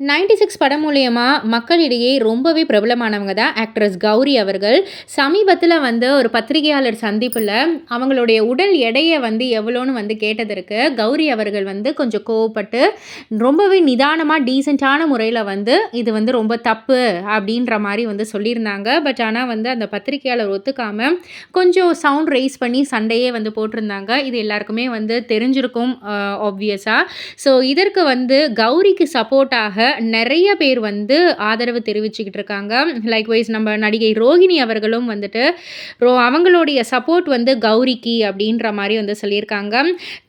Ninety six படம் மூலயமா மக்களிடையே ரொம்பவே பிரபலமானவங்க தான் ஆக்ட்ரஸ் கௌரி அவர்கள். சமீபத்தில் வந்து ஒரு பத்திரிகையாளர் சந்திப்பில் அவங்களுடைய உடல் எடையை வந்து எவ்வளோன்னு வந்து கேட்டதற்கு கௌரி அவர்கள் வந்து கொஞ்சம் கோவப்பட்டு ரொம்பவே நிதானமாக டீசெண்டான முறையில் வந்து இது வந்து ரொம்ப தப்பு அப்படின்ற மாதிரி வந்து சொல்லியிருந்தாங்க. பட் ஆனால் வந்து அந்த பத்திரிகையாளர் ஒத்துக்காமல் கொஞ்சம் சவுண்ட் ரைஸ் பண்ணி சண்டையே வந்து போட்டிருந்தாங்க. இது எல்லாருக்குமே வந்து தெரிஞ்சிருக்கும் ஆப்வியஸாக ஸோ இதற்கு வந்து கௌரிக்கு சப்போர்ட்டாக நிறைய பேர் வந்து ஆதரவு தெரிவிச்சுக்கிட்டு இருக்காங்க. லைக்வைஸ் நம்ம நடிகை ரோஹிணி அவர்களும் வந்துட்டு ரோ அவங்களுடைய சப்போர்ட் வந்து கௌரிக்கு அப்படின்ற மாதிரி வந்து சொல்லியிருக்காங்க.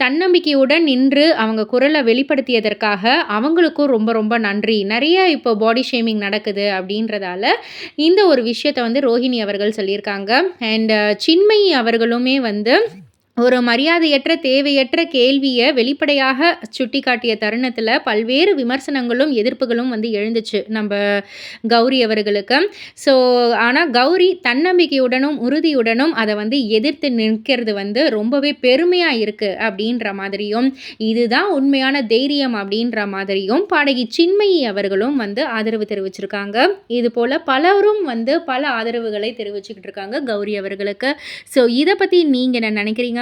தன்னம்பிக்கையுடன் நின்று அவங்க குரலை வெளிப்படுத்தியதற்காக அவங்களுக்கும் ரொம்ப ரொம்ப நன்றி. நிறைய இப்போ பாடி ஷேமிங் நடக்குது அப்படின்றதால இந்த ஒரு விஷயத்தை வந்து ரோஹிணி அவர்கள் சொல்லியிருக்காங்க. அண்ட் சின்மயி அவர்களுமே வந்து ஒரு மரியாதையற்ற தேவையற்ற கேள்வியை வெளிப்படையாக சுட்டி காட்டிய தருணத்தில் பல்வேறு விமர்சனங்களும் எதிர்ப்புகளும் வந்து எழுந்துச்சு நம்ம கௌரி அவர்களுக்கு. ஸோ ஆனால் கௌரி தன்னம்பிக்கையுடனும் உறுதியுடனும் அதை வந்து எதிர்த்து நிற்கிறது வந்து ரொம்பவே பெருமையாக இருக்குது அப்படின்ற மாதிரியும் இதுதான் உண்மையான தைரியம் அப்படின்ற மாதிரியும் பாடகி சின்மயி அவர்களும் வந்து ஆதரவு தெரிவிச்சிருக்காங்க. இது போல் பலரும் வந்து பல ஆதரவுகளை தெரிவிச்சுக்கிட்டு இருக்காங்க கௌரி அவர்களுக்கு. ஸோ இதை பற்றி நீங்கள் என்ன நினைக்கிறீங்க?